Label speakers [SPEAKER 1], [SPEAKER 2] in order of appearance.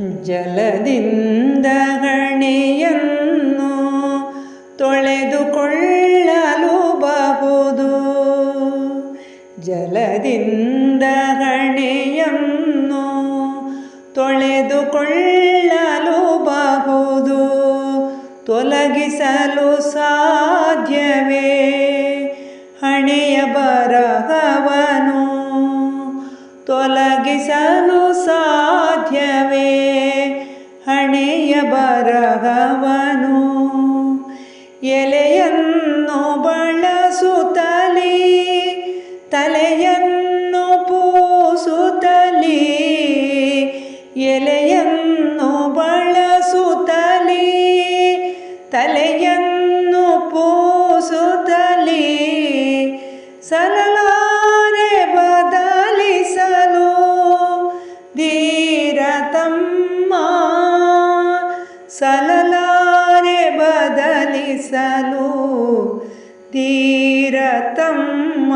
[SPEAKER 1] ಜಲದಿಂದ ಹಣೆಯನ್ನು ತೊಳೆದುಕೊಳ್ಳಲು ಬಹುದು. ಜಲದಿಂದ ಹಣೆಯನ್ನು ತೊಳೆದುಕೊಳ್ಳಲು ಬಹುದು. ತೊಲಗಿಸಲು ಸಾಧ್ಯವೇ? ಹಣೆಯ ಬರಹವನು ತೊಲಗಿಸಲು ಸಾಧ್ಯವೇ? ಹಣೆಯ ಬರಹವನು ಎಲೆಯನ್ನು ಬಳಸುತ್ತಲೇ ತಲೆಯನ್ನು ಪೂಸುತ್ತಲೇ ಎಲೆಯನ್ನು ಬಳಸುತ್ತಲೇ ತಲೆಯನ್ನು ಪೂಸುತ್ತಲೇ ಸರಳಾರೆ ಬದಲಿಸಲು ಧೀರತಮ್ಮ ಸಲಲಾರೆ ಬದಲಿಸಲು ಧೀರತಮ್ಮ